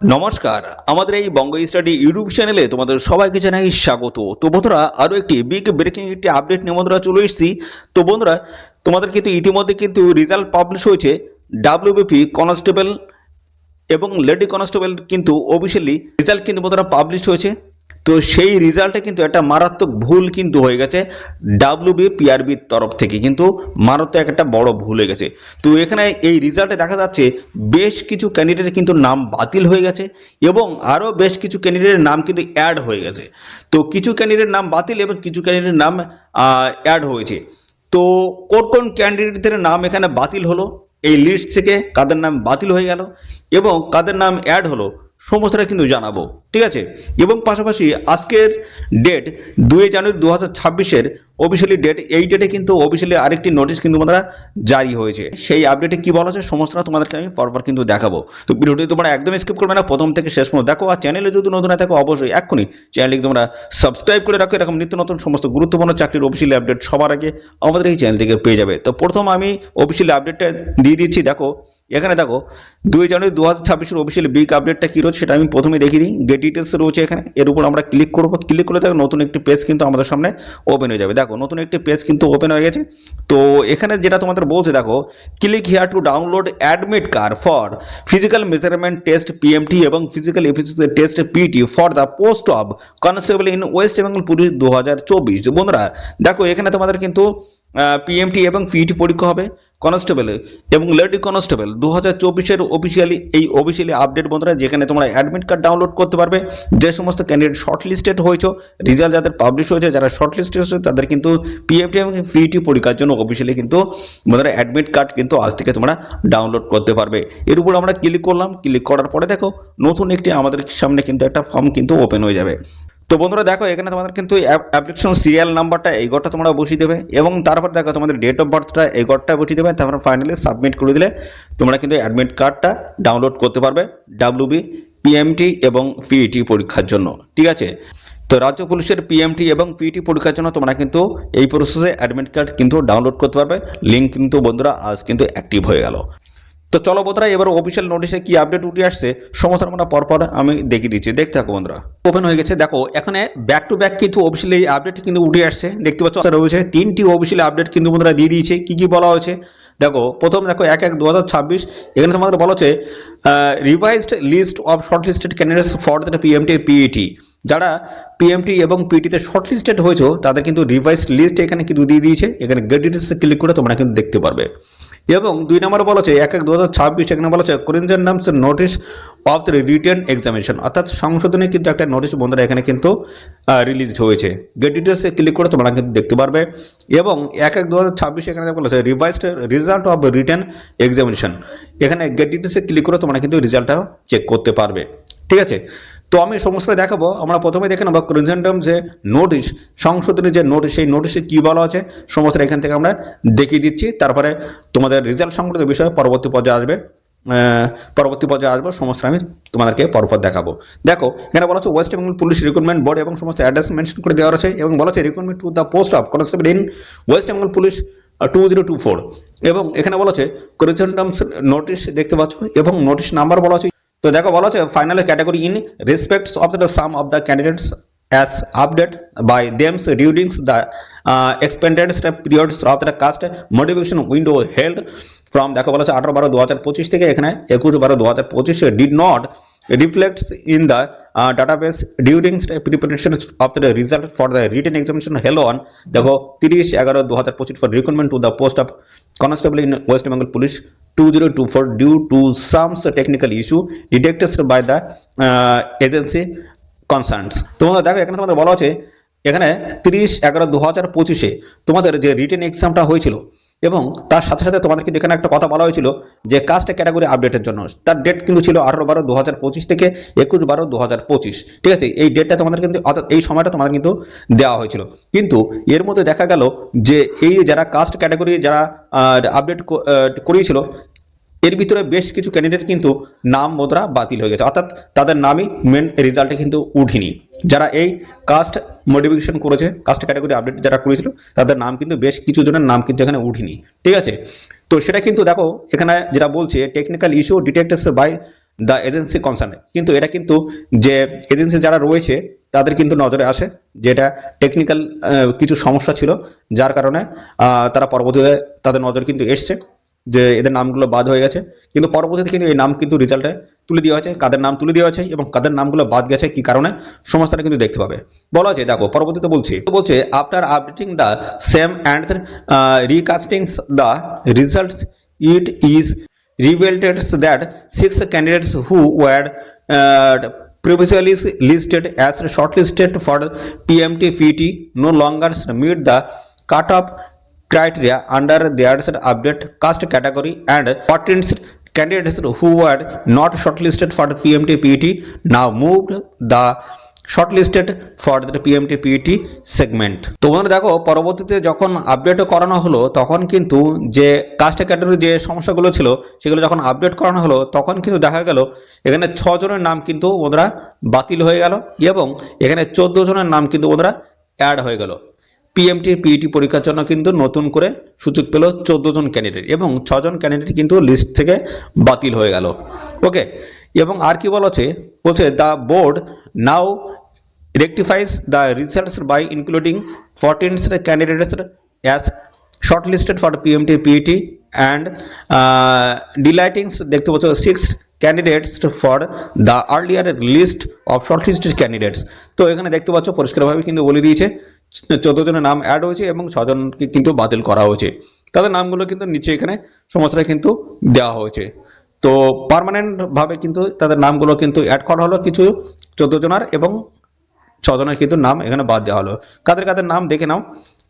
নমস্কার, আমাদের এই বঙ্গ স্টাডি ইউটিউব চ্যানেলে তোমাদের সবাইকে জানাই স্বাগত। তো বন্ধুরা, আরও একটি বিগ ব্রেকিং একটি আপডেট নিয়ে বন্ধুরা চলে এসেছি। তো বন্ধুরা, তোমাদের কিন্তু ইতিমধ্যে কিন্তু রেজাল্ট পাবলিশ হয়েছে ডাব্লিউবিপি কনস্টেবল এবং লেডি কনস্টেবল কিন্তু অফিসিয়ালি রেজাল্ট কিন্তু বন্ধুরা পাবলিশ হয়েছে। তো সেই রেজাল্টে কিন্তু একটা মারাত্মক ভুল কিন্তু হয়ে গেছে ডাব্লিউবি পিআরবির তরফ থেকে, কিন্তু মারাত্মক একটা বড় ভুল হয়ে গেছে। তো এখানে এই রেজাল্টে দেখা যাচ্ছে বেশ কিছু ক্যান্ডিডেটের কিন্তু নাম বাতিল হয়ে গেছে এবং আরও বেশ কিছু ক্যান্ডিডেটের নাম কিন্তু অ্যাড হয়ে গেছে। তো কিছু ক্যান্ডিডেটের নাম বাতিল এবং কিছু ক্যান্ডিডেটের নাম অ্যাড হয়েছে। তো কোন কোন ক্যান্ডিডেটদের নাম এখানে বাতিল হলো? এই লিস্ট থেকে কাদের নাম বাতিল হয়ে গেল এবং কাদের নাম অ্যাড হলো? সমস্তটা কিন্তু জানাব, ঠিক আছে? এবং পাশাপাশি আজকের ডেট দুই জানুয়ারি দু হাজার ছাব্বিশের অফিসিয়ালি ডেট এই ডেটে কিন্তু অফিসিয়ালি আরেকটি নোটিশ কিন্তু তোমরা জারি হয়েছে। সেই আপডেটে কি বলা আছে সমস্তটা তোমাদেরকে আমি পরপর কিন্তু দেখাবো। তো ভিডিওটি তোমরা একদম স্কিপ করবে না, প্রথম থেকে শেষ পর্যন্ত দেখো, আর চ্যানেলে যদি নতুন না থাকো, অবশ্যই এক্ষুনি চ্যানেলটি তোমরা সাবস্ক্রাইব করে রাখো। এরকম নিত্য নতুন সমস্ত গুরুত্বপূর্ণ চাকরির অফিসিয়ালি আপডেট সবার আগে আমাদের এই চ্যানেল থেকে পেয়ে যাবে। তো প্রথম আমি অফিসিয়ালি আপডেটটা দিয়ে দিচ্ছি, দেখো এখানে দেখো, দুই জানুয়ারি দু হাজার ছাব্বিশের অফিসিয়াল বিগ আপডেটটা কী রয়েছে সেটা আমি প্রথমে দেখিয়ে দিই। গেট ডিটেলস রয়েছে এখানে। এর উপর আমরা ক্লিক করব। ক্লিক করলে দেখো নতুন একটি পেজ কিন্তু আমাদের সামনে ওপেন হয়ে যাবে। দেখো, নতুন একটি পেজ কিন্তু ওপেন হয়ে গেছে। তো এখানে যেটা তোমাদের বলছে, দেখো click here to download admit card for physical measurement test PMT এবং physical efficiency test PT for the post of constable in West Bengal police দু হাজার চব্বিশ। বন্ধুরা, দেখো, এখানে তোমাদের কিন্তু পিএমটি এবং পিইটি পরীক্ষা হবে কনস্টেবল এবং লেডি কনস্টেবল দু হাজার চব্বিশের অফিসিয়ালি এই অফিসিয়ালি আপডেট বন্ধুরা, যেখানে তোমরা অ্যাডমিট কার্ড ডাউনলোড করতে পারবে। যে সমস্ত ক্যান্ডিডেট শর্ট লিস্টেড হয়েছে রেজাল্ট যাদের পাবলিশ হয়েছে, যারা শর্ট লিস্টেড হয়েছে, তাদের কিন্তু পিএফটি এবং পিইটি পরীক্ষার জন্য অফিসিয়ালি কিন্তু বন্ধুরা অ্যাডমিট কার্ড কিন্তু আজ থেকে তোমরা ডাউনলোড করতে পারবে। এর উপর আমরা ক্লিক করলাম ক্লিক করার পরে দেখো, নতুন একটি আমাদের সামনে কিন্তু একটা ফর্ম কিন্তু ওপেন হয়ে যাবে। তো বন্ধুরা দেখো, এখানে তোমাদের কিন্তু অ্যাপ্লিকেশন সিরিয়াল নাম্বারটা এই ঘরটা তোমরা বসিয়ে দেবে এবং তারপর দেখো তোমাদের ডেট অফ বার্থটা এই ঘরটা বসিয়ে দেবে। তারপর ফাইনালি সাবমিট করে দিলে তোমরা কিন্তু অ্যাডমিট কার্ডটা ডাউনলোড করতে পারবে ডাব্লিউবি পিএমটি এবং পিইটি পরীক্ষার জন্য। ঠিক আছে? তো রাজ্য পুলিশের পিএমটি এবং পিইটি পরীক্ষার জন্য তোমরা কিন্তু এই প্রসেসে অ্যাডমিট কার্ড কিন্তু ডাউনলোড করতে পারবে। লিঙ্ক কিন্তু বন্ধুরা আজ কিন্তু অ্যাক্টিভ হয়ে গেল। তো চলো বন্ধুরা, এবার অফিসিয়াল নোটিশে কি আপডেট উঠে আসছে সমস্ত আমরা পরপর আমি দেখিয়ে দিচ্ছি। দেখতে থাকো বন্ধুরা। ওপেন হয়ে গেছে, দেখো, এখানে ব্যাক টু ব্যাক কিন্তু অফিসিয়ালি আপডেট কিন্তু উঠে আসছে। দেখতে পাচ্ছ রয়েছে তিনটি অফিসিয়ালি আপডেট কিন্তু বন্ধুরা দিয়ে দিয়েছে। কি কি বলা হয়েছে? দেখো, প্রথম দেখো, এক এক দু এখানে তোমাদের বলা হচ্ছে revised list of short listed candidates for the PMT PET যারা পিএমটি এবং পিটিতে শর্ট লিস্টেড হয়েছে, তাদের কিন্তু রিভাইসড লিস্ট এখানে কিন্তু দিয়ে দিয়েছে। এখানে গেট ডিটেলসে ক্লিক করে তোমরা কিন্তু দেখতে পারবে। এবং দুই নম্বরে বলা হচ্ছে, এক এক দু হাজার ছাব্বিশ এখানে বলা হচ্ছে corrigendum notice of the written examination অর্থাৎ সংশোধনে কিন্তু একটা নোটিশ বন্ধুরা এখানে কিন্তু রিলিজ হয়েছে। গেট ডিটেলসে ক্লিক করে তোমরা কিন্তু দেখতে পারবে। এবং এক এক দু হাজার ছাব্বিশ, এখানে বলা হচ্ছে revised result of written examination এখানে গেট ডিটেলসে ক্লিক করে তোমরা কিন্তু রেজাল্টটাও চেক করতে পারবে। ঠিক আছে? তো আমি সমস্ত দেখাবো। আমরা প্রথমে দেখে নেব কনজেন্ডাম যে নোটিশ, সংশোধনী যে নোটিশ, সেই নোটিশে কী বলা আছে সমস্ত এখান থেকে আমরা দেখিয়ে দিচ্ছি। তারপরে তোমাদের রেজাল্ট সংক্রান্ত বিষয়ে পরবর্তী পর্যায়ে আসবে। পরবর্তী পর্যায়ে আসব, সমস্ত আমি তোমাদেরকে পরপর দেখাবো। দেখো, এখানে বলা হচ্ছে West Bengal police recruitment board এবং সমস্ত অ্যাড্রেস মেনশন করে দেওয়া আছে এবং বলা হচ্ছে recruitment to the post of constable in West Bengal police two zero two four এবং এখানে বলা হচ্ছে করিজেন্ডামস নোটিশ দেখতে পাচ্ছ, এবং নোটিশ নাম্বার বলা আছে তো দেখো বলা হচ্ছে final category in respects of the sum of the candidates as update by them during the uh, expanded of the cast modification window held from দেখো বলা হচ্ছে আঠারো বারো দু হাজার পঁচিশ থেকে এখানে একুশ বারো দু হাজার পঁচিশে did not reflects in the uh, database during preparation of the result for the written examination held on দেখো তিরিশ এগারো দু হাজার পঁচিশ for recruitment to the post of constable in West Bengal Police 2024 due to some technical issue detected by the uh, agency concerns তোমাদের দেখো এখানে তোমাদের বলা আছে এখানে তিরিশ এগারো দু হাজার পঁচিশে তোমাদের যে রিটেন এক্সামটা হয়েছিল এবং তার সাথে সাথে তোমাদের কিন্তু এখানে একটা কথা বলা হয়েছিল যে কাস্ট ক্যাটাগরি আপডেটের জন্য, তার ডেট কিন্তু ছিল আঠারো বারো দু থেকে একুশ বারো দু ঠিক আছে? এই ডেটটা তোমাদের কিন্তু, অর্থাৎ এই সময়টা তোমাদের কিন্তু দেওয়া হয়েছিল। কিন্তু এর মধ্যে দেখা গেল যে এই যারা কাস্ট ক্যাটাগরি যারা আপডেট করিয়েছিল এর ভিতরে বেশ কিছু ক্যান্ডিডেট কিন্তু নাম মুদ্রা বাতিল হয়ে গেছে। অর্থাৎ তাদের নামই মেন রেজাল্টে কিন্তু উঠিনি। যারা এই কাস্ট মডিফিকেশন করেছে কাস্ট ক্যাটাগরি আপডেট যারা করেছিল, তাদের নাম কিন্তু বেশ কিছু জনের নাম কিন্তু এখানে উঠিনি। ঠিক আছে? তো সেটা কিন্তু দেখো, এখানে যেটা বলছে technical issue detected by the agency concern কিন্তু এটা কিন্তু যে এজেন্সি যারা রয়েছে, তাদের কিন্তু নজরে আসে যেটা টেকনিক্যাল কিছু সমস্যা ছিল, যার কারণে তারা পরবর্তীতে তাদের নজর কিন্তু এসছে। যে এদের নামগুলো বাদ হয়ে গেছে। কিন্তু পরবর্তীতে কিন্তু এই নাম কিন্তু রেজাল্টে তুলে দেওয়া হয়েছে কাদের নাম তুলে দেওয়া হয়েছে এবং কাদের নামগুলো বাদ গেছে কি কারণে সমস্যাটা কিন্তু দেখতে পাবে। বলা আছে দেখো পরবর্তীতে বলছি বলছে after updating the same and recasting the results it is revealed that six candidates who were uh, previously listed as shortlisted for PMT PT no longer meet the cut-off criteria under their update caste category and 14 candidates who were not shortlisted for the PMT PT now moved the shortlisted for the PMT PET segment তো বন্ধুরা দেখো, পরবর্তীতে যখন update করানো হলো, তখন কিন্তু যে কাস্ট ক্যাটাগরির যে সমস্যাগুলো ছিল, সেগুলো যখন আপডেট করানো হলো, তখন কিন্তু দেখা গেল এখানে ছ জনের নাম কিন্তু বন্ধুরা বাতিল হয়ে গেল এবং এখানে চোদ্দ জনের নাম কিন্তু বন্ধুরা অ্যাড হয়ে গেল। পিএমটি পিইটি পরীক্ষার জন্য কিন্তু নতুন করে সুযোগ পেল চোদ্দ জন ক্যান্ডিডেট এবং ছজন ক্যান্ডিডেট কিন্তু লিস্ট থেকে বাতিল হয়ে গেল। ওকে এবং আর কি বলা আছে? বলছে the board now rectifies the results by including 14 candidates as for the PMT PET and uh, delighting দেখতে পাচ্ছ six candidates for the earlier list of shortlisted candidates তো এখানে দেখতে পাচ্ছ, পরিষ্কারভাবে কিন্তু বলে দিয়েছে, চোদ্দ জনের নাম অ্যাড হয়েছে এবং ছজনকে কিন্তু বাতিল করা হয়েছে। তাদের নামগুলো কিন্তু নিচে এখানে সমস্তটা কিন্তু দেওয়া হয়েছে। তো পার্মানেন্ট ভাবে কিন্তু তাদের নামগুলো কিন্তু অ্যাড করা হলো কিছু চোদ্দ জনের এবং ছজনের কিন্তু নাম এখানে বাদ দেওয়া হলো। কাদের কাদের নাম দেখে নাও।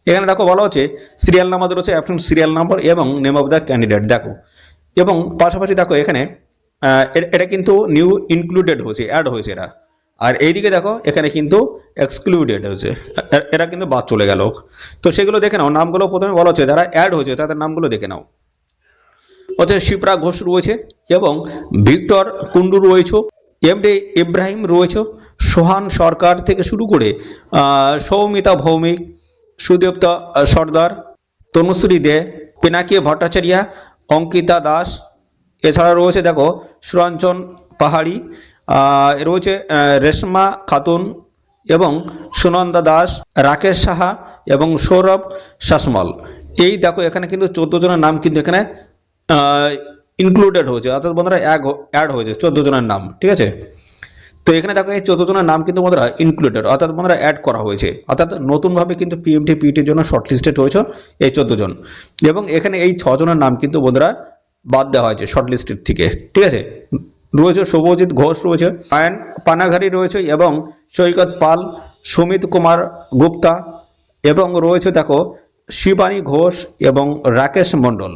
এখানে দেখো বলা হচ্ছে সিরিয়াল নাম্বার রয়েছে অ্যাবসেন্ট সিরিয়াল নাম্বার এবং নেম অফ দ্য ক্যান্ডিডেট দেখো। এবং পাশাপাশি দেখো এখানে এটা কিন্তু নিউ ইনক্লুডেড হয়েছে অ্যাড হয়েছে এটা। আর এইদিকে দেখো, এখানে কিন্তু এক্সক্লুডেড হয়েছে। এ- এরা কিন্তু বাদ চলে গেল। তো সেগুলো দেখে নাও, নামগুলো প্রথমে বলা হচ্ছে, যারা অ্যাড হয়েছে তাদের নামগুলো দেখে নাও। হচ্ছে শিপ্রা ঘোষ রয়েছে এবং ভিক্টর কুন্ডু রয়েছে এমডি ইব্রাহিম রয়েছে, সোহান সরকার থেকে শুরু করে সৌমিতা ভৌমিক সুদেবতা সর্দার, তনুশ্রী দে, পিনাকি ভট্টাচার্য, অঙ্কিতা দাস এছাড়া রয়েছে দেখো সুরঞ্জন পাহাড়ি রয়েছে রেশমা খাতুন এবং সুনন্দা দাস, রাকেশ সাহা এবং সৌরভ শাসমল। এই দেখো এখানে কিন্তু চোদ্দ জনের নাম কিন্তু এখানে ইনক্লুডেড হয়েছে। অর্থাৎ বন্ধুরা অ্যাড হয়েছে চোদ্দ জনের নাম, ঠিক আছে? তো এখানে দেখো এই চোদ্দ জনের নাম কিন্তু বন্ধুরা ইনক্লুডেড অর্থাৎ বন্ধুরা অ্যাড করা হয়েছে। অর্থাৎ নতুনভাবে কিন্তু পিএমটি পিটির জন্য শর্টলিস্টেড হয়েছে এই চোদ্দ জন। এবং এখানে এই ছজনের নাম কিন্তু বন্ধুরা বাদ দেওয়া হয়েছে শর্টলিস্টেড থেকে। ঠিক আছে? রয়েছে শুভজিৎ ঘোষ রয়েছে আয়ন পানাঘারি রয়েছে এবং সৈকত পাল, সুমিত কুমার গুপ্তা এবং রয়েছে দেখো শিবানী ঘোষ এবং রাকেশ মণ্ডল।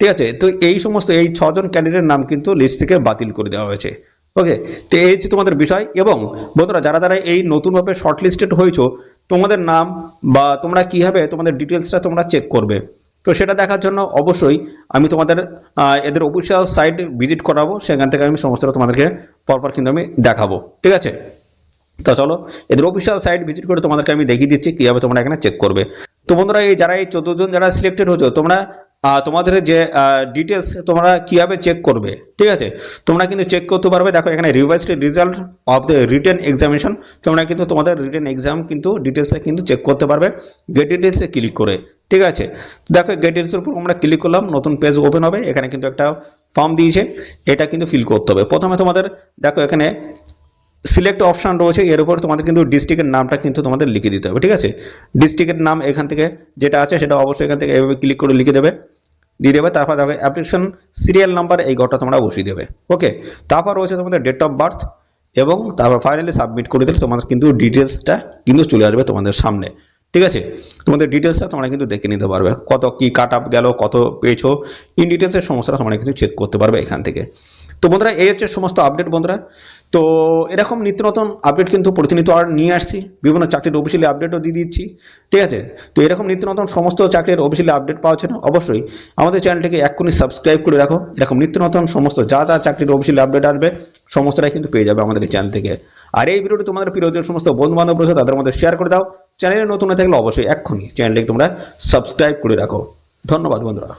ঠিক আছে? তো এই সমস্ত এই ছজন ক্যান্ডিডেটের নাম কিন্তু লিস্ট থেকে বাতিল করে দেওয়া হয়েছে। ওকে তো এই হচ্ছে তোমাদের বিষয় এবং বন্ধুরা, যারা যারা এই নতুনভাবে শর্টলিস্টেড হয়েছো, তোমাদের নাম বা তোমরা কীভাবে তোমাদের ডিটেলসটা তোমরা চেক করবে? তো সেটা দেখার জন্য অবশ্যই আমি তোমাদের এদের অফিসিয়াল সাইট ভিজিট করাবো, সেখান থেকে আমি সমস্তটা তোমাদেরকে পরপর কিন্তু আমি দেখাবো, ঠিক আছে? তো চলো, এদের অফিসিয়াল সাইট ভিজিট করে তোমাদেরকে আমি দেখিয়ে দিচ্ছি, কীভাবে তোমরা এখানে চেক করবে। তো বন্ধুরা, এই যারা এই চোদ্দ জন যারা সিলেক্টেড হয়েছো, তোমরা তোমাদের যে ডিটেলস তোমরা কীভাবে চেক করবে, ঠিক আছে? তোমরা কিন্তু চেক করতে পারবে, দেখো এখানে revised result of the written examination তোমরা কিন্তু তোমাদের রিটেন এক্সাম কিন্তু ডিটেলসে কিন্তু চেক করতে পারবে গেট ডিটেলসে ক্লিক করে। ঠিক আছে? দেখো গেট উপর আমরা ক্লিক করলাম, নতুন পেজ ওপেন হবে, এখানে কিন্তু একটা ফর্ম দিয়েছে, এটা কিন্তু ফিল করতে হবে। প্রথমে তোমাদের, দেখো, এখানে সিলেক্ট অপশান রয়েছে, এর উপর তোমাদের কিন্তু ডিস্ট্রিক্টের নামটা কিন্তু তোমাদের লিখে দিতে হবে, ঠিক আছে? ডিস্ট্রিক্টের নাম এখান থেকে যেটা আছে, সেটা অবশ্যই এখান থেকে এভাবে ক্লিক করে লিখে দেবে, দিয়ে দেবে, তারপর দেখো অ্যাপ্লিকেশন সিরিয়াল নাম্বার এই ঘরটা তোমরা বসিয়ে দেবে ওকে তারপর রয়েছে তোমাদের ডেট অফ বার্থ এবং তারপর ফাইনালি সাবমিট করে দিলে তোমাদের কিন্তু ডিটেলসটা কিন্তু চলে আসবে তোমাদের সামনে। ঠিক আছে? তোমাদের ডিটেলসটা তোমরা কিন্তু দেখে নিতে পারবে। কত কি কাট আপ গেল, কত পেয়েছ? ইন ডিটেলসের সমস্যাটা তোমরা কিন্তু চেক করতে পারবে এখান থেকে। তো বন্ধুরা, এই হচ্ছে সমস্ত আপডেট বন্ধুরা। তো এরকম নিত্য নতুন আপডেট কিন্তু প্রতিনিয়ত আর নিয়ে আসছি। বিভিন্ন চাকরির অফিসিয়ালি আপডেটও দিয়ে দিচ্ছি। ঠিক আছে? তো এরকম নিত্য নতুন সমস্ত চাকরির অফিসিয়ালি আপডেট পাওয়ার না? অবশ্যই আমাদের চ্যানেলটিকে এক্ষুনি সাবস্ক্রাইব করে রাখো। এরকম নিত্য নতুন সমস্ত যা যা চাকরির অফিসিয়ালি আপডেট আসবে সমস্তটাই কিন্তু পেয়ে যাবে আমাদের এই চ্যানেল থেকে। আর এই ভিডিওটি তোমাদের প্রিয় সমস্ত বন্ধু বান্ধব রয়েছে, তাদের মধ্যে শেয়ার করে দাও। চ্যানেলে নতুন না থাকলে অবশ্যই এক্ষুনি চ্যানেলটিকে তোমরা সাবস্ক্রাইব করে রাখো। ধন্যবাদ বন্ধুরা।